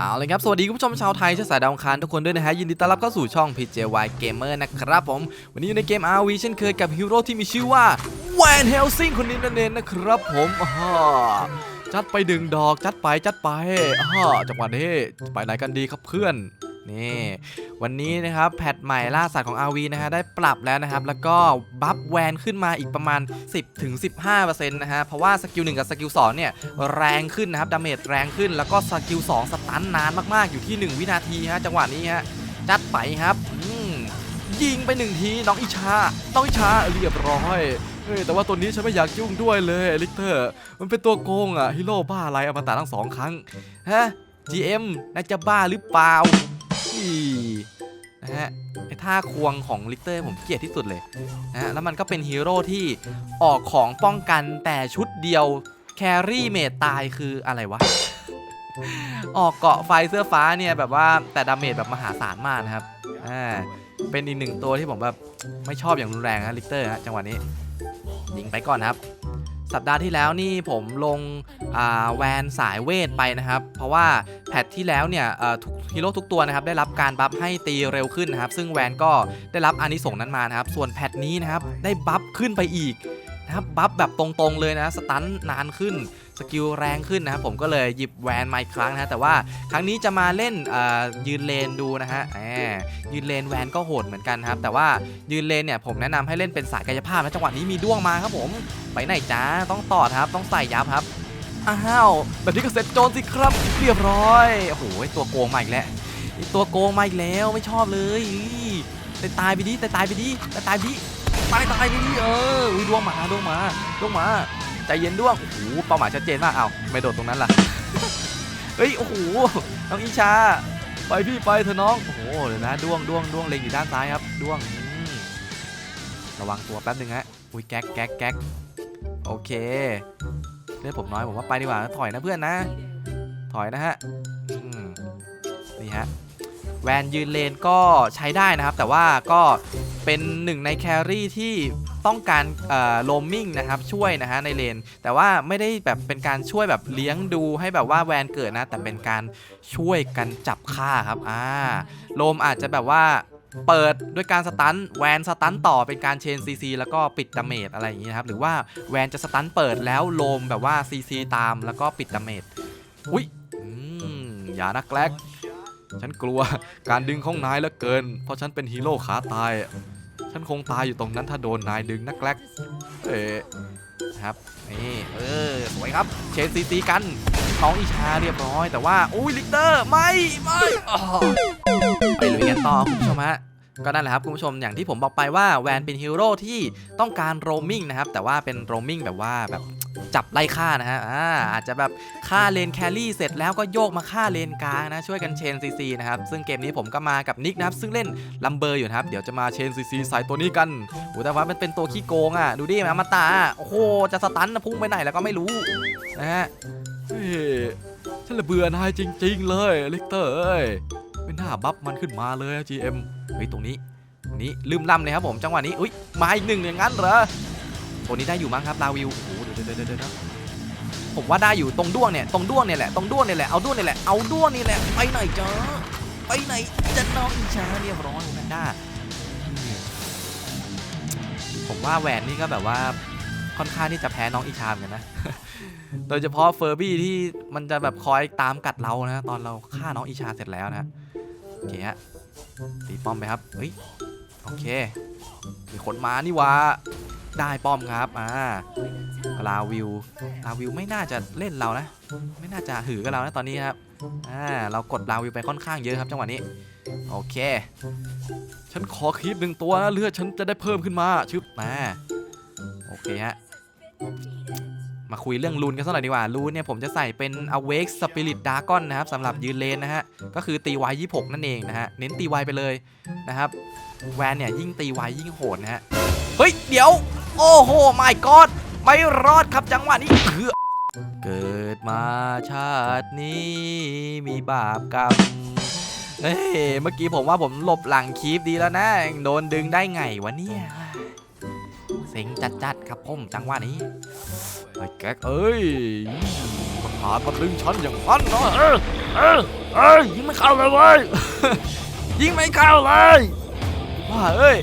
เอาเลยครับสวัสดีคุณผู้ชมชาวไทยเชื้อสายดาวคารทุกคนด้วยนะฮะยินดีต้อนรับเข้าสู่ช่อง PJY Gamer นะครับผม วันนี้อยู่ในเกม RV เช่นเคยกับฮีโร่ที่มีชื่อว่าแวนเฮลซิงคนนี้นั่นเองนะครับผมอ้าจัดไปดึงดอกจัดไปจัดไปอ้าจังหวะนี้ไปไหนกันดีครับเพื่อน นี่วันนี้นะครับแพทใหม่ล่าสัตว์ของ RV นะฮะได้ปรับแล้วนะครับ แล้วก็บัฟแวนขึ้นมาอีกประมาณ 10-15%นะฮะเพราะว่าสกิล1กับสกิล2เนี่ยแรงขึ้นนะครับดาเมจแรงขึ้นแล้วก็สกิล2สตันนานมากๆ อยู่ที่ 1 วินาทีฮะจังหวะนี้ฮะจัดไปครับยิงไปหนึ่งทีน้องอิชาน้องอิชาเรียบร้อยเฮ้ยแต่ว่าตัวนี้ฉันไม่อยากยุ่งด้วยเลยลิกเตอร์ มันเป็นตัวโกงอะฮีโร่บ้าอะไรเอามาตาทั้งสองครั้งฮะ GM น่าจะบ้าหรือเปล่า นะฮะไอท่าควงของลิเตอร์ผมเกลียดที่สุดเลยนะฮะแล้วมันก็เป็นฮีโร่ที่ออกของป้องกันแต่ชุดเดียวแครี่เมดตายคืออะไรวะ ออกเกาะไฟเสื้อฟ้าเนี่ยแบบว่าแต่ดาเมจแบบมหาศาลมากนะครับอ่าเป็นอีกหนึ่งตัวที่ผมแบบไม่ชอบอย่างรุนแรงนะลิเตอร์ฮะจังหวะนี้ยิงไปก่อนครับ สัปดาห์ที่แล้วนี่ผมลงแวนสายเวทไปนะครับ เพราะว่าแพทที่แล้วเนี่ยทุกฮีโร่ทุกตัวนะครับได้รับการบัฟให้ตีเร็วขึ้นนะครับ ซึ่งแวนก็ได้รับอานิสงส์นั้นมานะครับ ส่วนแพทนี้นะครับได้บัฟขึ้นไปอีกนะครับบัฟแบบตรงๆเลยนะสตันนานขึ้น สกิลแรงขึ้นนะครับผมก็เลยหยิบแวนมาอีกครั้งนะฮะแต่ว่าครั้งนี้จะมาเล่นยืนเลนดูนะฮะแหมยืนเลนแวนก็โหดเหมือนกันครับแต่ว่ายืนเลนเนี่ยผมแนะนำให้เล่นเป็นสายกายภาพนะจังหวะนี้มีด้วงมาครับผมไปไหนจ้าต้องต่อครับต้องใส่ยับครับอ้าวแบบนี้ก็เสร็จโจรสิครับเรียบร้อยโอ้โหตัวโกงมาอีกแล้วตัวโกงมาอีกแล้วไม่ชอบเลยอี้ตายตายไปดิตายตายไปดิตายตายไปดิตายตายไปดิเออดวงมาดวงมาดวงมา ใจเย็นด้วงโอ้โหเป้าหมายชัดเจนมากเอ้าไม่โดดตรงนั้นล่ะเฮ้ยโอ้โหน้องอิชา ไปพี่ไปเถอะน้องโอ้โหเดี๋ยวนะด้วงด้วงด้วงเล็งอยู่ด้านซ้ายครับด้วงระวังตัวแป๊บนึงฮะอุ้ยแก๊กแก๊กแก๊กโอเคเลือดผมน้อยผมว่าไปดีกว่าถอยนะเพื่อนนะ ถอยนะฮะนี่ฮะแวนยืนเลนก็ใช้ได้นะครับ แต่ว่าก็ เป็นหนึ่งในแครี่ที่ต้องการโลมมิ่งนะครับช่วยนะฮะในเลน แต่ว่าไม่ได้แบบเป็นการช่วยแบบเลี้ยงดูให้แบบว่าแวนเกิดนะ แต่เป็นการช่วยกันจับฆ่าครับอ่าโลมอาจจะแบบว่าเปิดด้วยการสตันแวนสตันต่อเป็นการเชนซีซีแล้วก็ปิดดาเมจอะไรอย่างนี้นะครับหรือว่าแวนจะสตันเปิดแล้วโลมแบบว่าซีซีตามแล้วก็ปิดดาเมจอุ้ยอย่านะแกลก ฉันกลัวการดึงของนายเหลือเกิน เพราะฉันเป็นฮีโร่ขาตาย ฉันคงตายอยู่ตรงนั้นถ้าโดนนายดึงนะแกลกเอ๊ะครับนี่เออสวยครับเชนซีตีกันท้องอิชาเรียบร้อย แต่ว่าอุ้ยลิกเตอร์ไม่ไม่ไปลุยกันต่อคุณผู้ชมฮะ ก็นั่นแหละครับคุณผู้ชมอย่างที่ผมบอกไปว่าแวนเป็นฮีโร่ที่ต้องการโรมิงนะครับแต่ว่าเป็นโรมิงแบบว่าแบบจับไล่ฆ่านะฮะอ่าอาจจะแบบฆ่าเลนแครี่เสร็จแล้วก็โยกมาฆ่าเลนกลางนะช่วยกันเชนซีซีนะครับซึ่งเกมนี้ผมก็มากับนิกนะครับซึ่งเล่นลัมเบอร์อยู่นะครับเดี๋ยวจะมาเชนซีซีใส่ตัวนี้กันโอ้แต่ว่ามันเป็นตัวขี้โกงอะดูดิมันมาตาโอ้โหจะสตันนะพุ่งไปไหนแล้วก็ไม่รู้นะฮะเฮ้ยฉันละเบื่อนายจริง ๆ เลยลิกเตอร์เอ้ย ไม่น่าบัฟมันขึ้นมาเลยอะ GM เฮ้ยตรงนี้นี้ลืมลำเลยครับผมจังหวะนี้อุ้ยมาอีกหนึ่งอย่างนั้นเหรอตัวนี้ได้อยู่มั้งครับลาวิวโอ้โหเดี๋ยวเดี๋ยวเดี๋ยวผมว่าได้อยู่ตรงด้วงเนี่ยตรงด้วงเนี่ยแหละตรงด้วงเนี่ยแหละเอาด้วงเนี่ยแหละเอาด้วงนี่แหละไปไหนจ้าไปไหนจะน้องอิชาเรียบร้อยแพนด้าผมว่าแหวนนี่ก็แบบว่าค่อนข้างที่จะแพ้น้องอิชาเหมือนกันนะ โดยเฉพาะเฟอร์บี้ที่มันจะแบบคอยตามกัดเรานะตอนเราฆ่าน้องอิชาเสร็จแล้วนะ โอเคฮะตีป้อมไปครับเฮ้ยโอเคมีคนมานี่วะได้ป้อมครับอ่าลาวิวลาวิวไม่น่าจะเล่นเรานะ ไม่น่าจะหือกับเรานะตอนนี้ครับอ่าเรากดลาวิวไปค่อนข้างเยอะครับจังหวะนี้โอเค ฉันขอคลิปหนึ่งตัวนะเลือดฉันจะได้เพิ่มขึ้นมาชึบมาโอเคฮะ มาคุยเรื่องรูนกันสักหน่อยดีกว่ารูนเนี่ยผมจะใส่เป็น Awake Spirit Dragon นะครับสำหรับยืนเลนนะฮะก็คือตีไว26นั่นเองนะฮะเน้นตีไวไปเลยนะครับแวนเนี่ยยิ่งตีไวยิ่งโหดนะฮะเฮ้ยเดี๋ยว โอ้โห my god ไม่รอดครับจังหวะนี้เอเกิดมาชาตินี้มีบาปกรรมเฮ้ยเมื่อกี้ผมว่าผมหลบหลังคีปดีแล้วนะโดนดึงได้ไงวะเนี่ยเซ็งจัดๆครับผมจังหวะนี้ ไอ้แก๊กเอ้ยกดอาจมาดึงฉันอย่างนั้นเนาะเออเออเออยิงไม่เข้าเลยเว้ยยิงไม่เข้าเลยว่าเอ้ย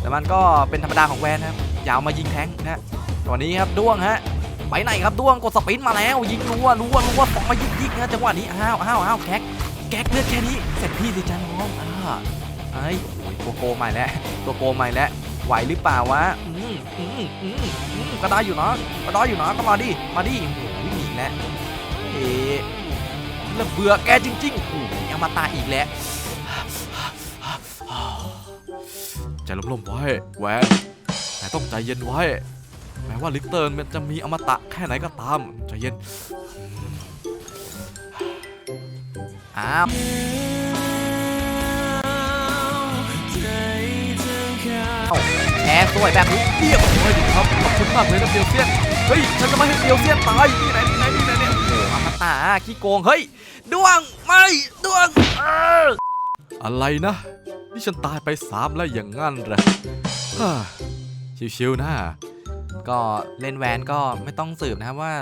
แต่มันก็เป็นธรรมดาของแวนนะครับอยาวมายิงแทงค์นะตอนนี้ครับด้วงฮะไปไหนครับด้วงกดสปรินต์มาแล้ว ยิงรัวรัวรัวฟองมายิงยิงนะจังหวะนี้อ้าวอ้าวอ้าวแก๊กแก๊กเลือดแค่นี้เสร็จพี่สิจ้าน้องอ่าไอ้ยโอ้ยตัวโกใหม่แล้วตัวโกใหม่แล้ว ไหวหรือเปล่าวะอืมอืมอืมอืมก็ได้อยู่เนาะก็ได้อยู่เนาะก็มาดิมาดิโอ้ยหนีแล้วเอ๊ะแล้วเบื่อแกจริงๆโอ้ยอมาตาอีกแล้วใจร่มๆไว้แหวนแต่ต้องใจเย็นไว้ แม้ว่าลิกเตอร์มันจะมีอมตะแค่ไหนก็ตาม ใจเย็นอ้าว แพ้สวยแบบนี้เรียบร้อยดีครับขอบคุณมากเลยนะเดียวเซียนเฮ้ยฉันจะไม่ให้เดียวเซียนตายนี่ไหนนี่ไหนนี่ไหนเนี่ยโอ้โหอมตะขี้โกงเฮ้ยดวงไม่ดวงอะไรนะนี่ฉันตายไปสามแล้วอย่างงั้นเหรอฮ่าชิวๆนะก็เล่นแวนก็ไม่ต้องสืบนะครับว่า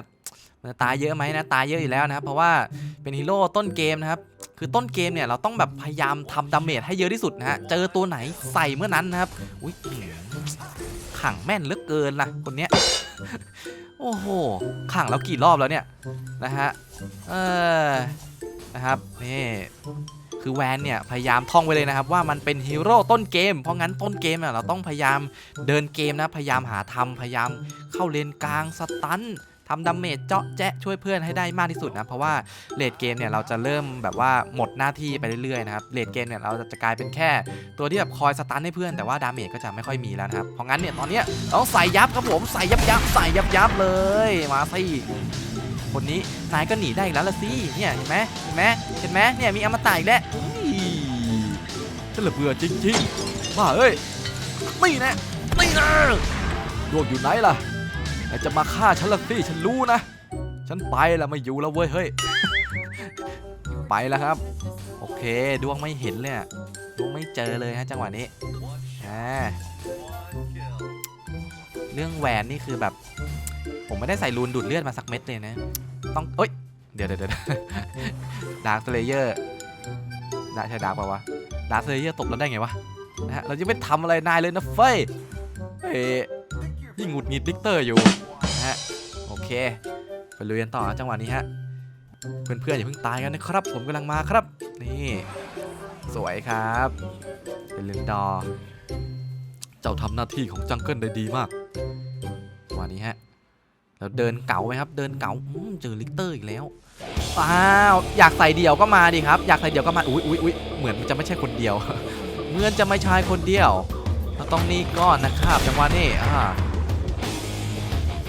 มันจะตายเยอะไหมนะตายเยอะอยู่แล้วนะครับเพราะว่าเป็นฮีโร่ต้นเกมนะครับคือต้นเกมเนี่ยเราต้องแบบพยายามทำดาเมจให้เยอะที่สุดนะฮะเจอตัวไหนใส่เมื่อนั้นนะครับอุ้ยขังแม่นเหลือเกินล่ะคนเนี้ยโอ้โหขังแล้วกี่รอบแล้วเนี่ยนะฮะเออนะครับนี่คือแวนเนี่ยพยายามท่องไว้เลยนะครับว่ามันเป็นฮีโร่ต้นเกม เพราะงั้นต้นเกมเนี่ยเราต้องพยายามเดินเกมนะพยายามหาทำพยายามเข้าเลนกลางสตัน ทำดาเมจเจาะแจ๊ะช่วยเพื่อนให้ได้มากที่สุดนะเพราะว่าเลดเกมเนี่ยเราจะเริ่มแบบว่าหมดหน้าที่ไปเรื่อยๆนะครับเลดเกมเนี่ยเราจะกลายเป็นแค่ ตัวที่แบบคอยสตันให้เพื่อนแต่ว่าดาเมจก็จะไม่ค่อยมีแล้วนะครับเพราะงั้นเนี่ยตอนเนี้ยเราต้องใส่ยับครับผมใส่ยับยับใส่ยับยับเลยมาสิคนนี้นายก็หนีได้อีกแล้วละสิเนี่ยเห็นไหมเห็นไหมเห็นไหมเนี่ยมีอมตะอีกแล้วอุ้ยฉันละเบื่อจริงๆบ้าเอ้ยนี่นะนี่นะดวงอยู่ไหนล่ะ แต่จะมาฆ่าฉันละสิฉันรู้นะ ฉันไปแล้วไม่อยู่แล้วเว้ยเฮ้ย ไปแล้วครับ โอเคดวงไม่เห็นเลยดวงไม่เจอเลยฮะจังหวะนี้อ่าเรื่องแหวนนี่คือแบบ ผมไม่ได้ใส่รูนดูดเลือดมาสักเม็ดเลยนะ ต้องเอ้ยเดี๋ยวเดี๋ยวเดี๋ยวดาร์คเลเยอร์ด้ใช่ดาร์กป่าวะดาร์คเลเยอร์ตบเราได้ไงวะนะฮะเรายังไม่ทำอะไรนายเลยนะเฟ้ยเอ้ยยิ่งหงุดหงิดดิกเตอร์อยู่ เคไปลุยกันต่อนะจังหวะนี้ฮะเพื่อนๆอย่าเพิ่งตายกันนะครับ ผมกำลังมาครับ นี่ สวยครับเป็นเลนดอเจ้าทำหน้าที่ของจังเกิลได้ดีมากจังหวะนี้ฮะแล้วเดินเก๋าไหมครับ เดินเก๋าเจอลิกเตอร์อีกแล้วอ้าวอยากใส่เดี่ยวก็มาดิครับ อยากใส่เดี่ยวก็มาอุ้ยอุ้ยอุ้ยเหมือนมันจะไม่ใช่คนเดียวเหมือนจะไม่ชายคนเดียวเราต้องนี่ก่อนนะครับจังหวะนี้อ่า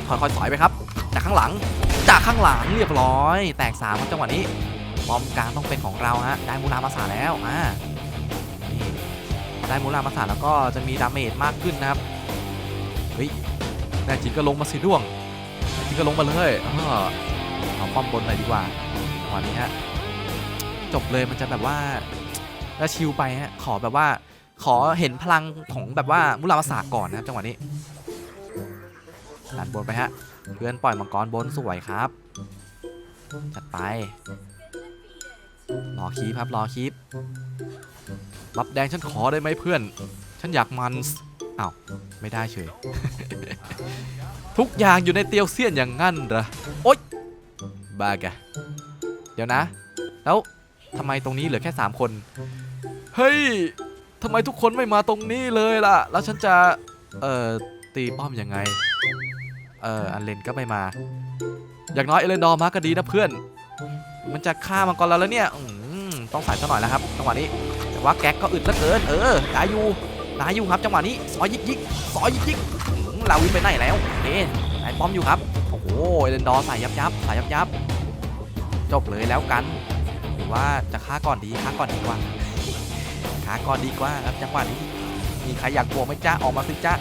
ค่อยๆสอยไปครับ จากข้างหลัง จากข้างหลังเรียบร้อย แตกสามครับจังหวะนี้บอมกลางต้องเป็นของเราฮะได้มูรามาสาแล้วอ่านี่ได้มูรามาสาแล้วก็จะมีดาเมจมากขึ้นนะครับเฮ้ยแน่จริงก็ลงมาสิด้วงแน่จริงก็ลงมาเลยเอาป้อมบนหน่อยดีกว่าจังหวะนี้ฮะจบเลยมันจะแบบว่าแล้วชิลไปฮะขอแบบว่าขอเห็นพลังของแบบว่ามุรามาสาก่อนนะครับจังหวะนี้ ดันบนไปฮะ เพื่อนปล่อยมังกรบนสวยครับ จัดไป รอคีบครับ รอคีบบับแดงฉันขอได้ไหมเพื่อน ฉันอยากมันอ้าวไม่ได้เฉย ทุกอย่างอยู่ในเตียวเซียนอย่างงั้นเหรอ โอ๊ย บ้าแก เดี๋ยวนะ แล้วทำไมตรงนี้เหลือแค่ 3 คน เฮ้ยทำไมทุกคนไม่มาตรงนี้เลยล่ะ แล้วฉันจะ เอ่อ ตีป้อมยังไง เอออันเลนก็ไม่มา อย่างน้อยเอเลนดอร์มาก็ดีนะเพื่อน มันจะฆ่ามังกรเราแล้วเนี่ยต้องใส่ซะหน่อยแล้วครับจังหวะนี้แต่ว่าแก๊กก็อึดเหลือเกิน เออได้อยู่ได้อยู่ครับจังหวะนี้ซอยยิกยิกซอยยิกยิกอืมลาวินไปไหนแล้วเอ๊ะไอ้ป้อมอยู่ครับโอ้โหเอเลนดอร์ใส่ยับยับใส่ยับยับจบเลยแล้วกันหรือว่าจะฆ่าก่อนดีฆ่าก่อนดีกว่าฆ่าก่อนดีกว่าครับจังหวะนี้มีใครอยากบวกไหมจ๊ะออกมาสิจ๊ะ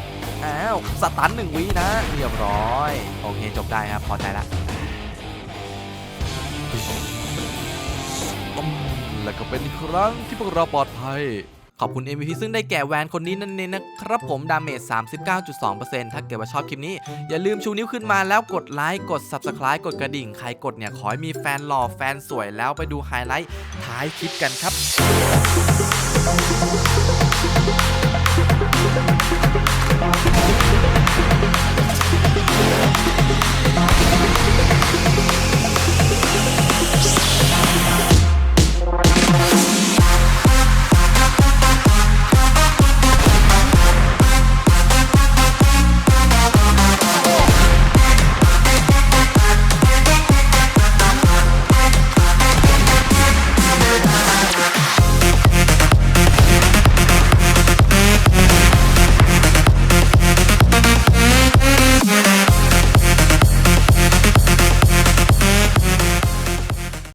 อ้าวสตันหนึ่งวินะ เรียบร้อย โอเค จบได้ครับ พอใจละอืมแล้วก็เป็นอีกครั้งที่พวกเราปลอดภัย ขอบคุณ MVP ซึ่งได้แก่แวนคนนี้นั่นเองนะครับผม ดาเมจ 39.2%ถ้าเกิดว่าชอบคลิปนี้ อย่าลืมชูนิ้วขึ้นมาแล้วกดไลค์ กด Subscribe กดกระดิ่ง ใครกดเนี่ย ขอให้มีแฟนหล่อแฟนสวยแล้วไปดูไฮไลท์ท้ายคลิปกันครับ